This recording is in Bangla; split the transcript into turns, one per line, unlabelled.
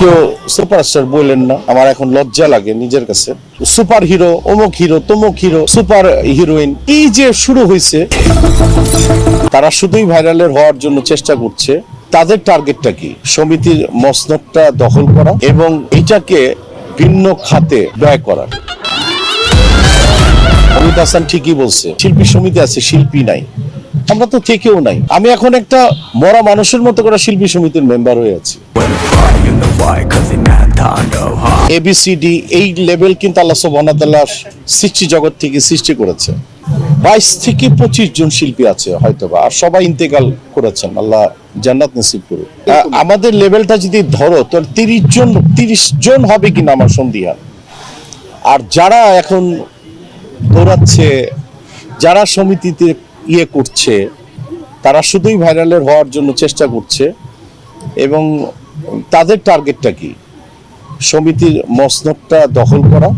কেউ সুপারস্টার বললেন না, আমার এখন লজ্জা লাগে নিজের কাছে। সুপার হিরো অমুক হিরো, তমুক হিরো, সুপার হিরোইন, এই যে শুরু হয়েছে, তারা শুধুই ভাইরালের হওয়ার জন্য চেষ্টা করছে। তাদের টার্গেটটা কি? সমিতির মসনদটা দখল করা এবং এটাকে ভিন্ন খাতে ব্যয় করা। অমিত হাসান ঠিকই বলছে, শিল্পী সমিতি আছে, শিল্পী নাই। আমরা তো থেকেও নাই। আমি এখন একটা মরা মানুষের মতো করে শিল্পী সমিতির মেম্বার হয়ে আছি? এবিসিডি এই লেভেল কিন্তু আল্লাহ সুবহানাহু সৃষ্টি জগৎ থেকে সৃষ্টি করেছে। বাইশ থেকে পঁচিশ জন শিল্পী আছে হয়তোবা, আর সবাই ইন্তেকাল করেছেন, আল্লাহ জান্নাত নসিব করুক। আমাদের লেভেলটা যদি ধরো, তো তিরিশ জন তিরিশ জন হবে কিনা আমার সন্ধিহান আর যারা এখন দৌড়াচ্ছে, যারা সমিতিতে ইয়ে করছে, তারা শুধুই ভাইরালের হওয়ার জন্য চেষ্টা করছে এবং তাদের টার্গেটটা কি? সমিতির মসনদটা দখল করা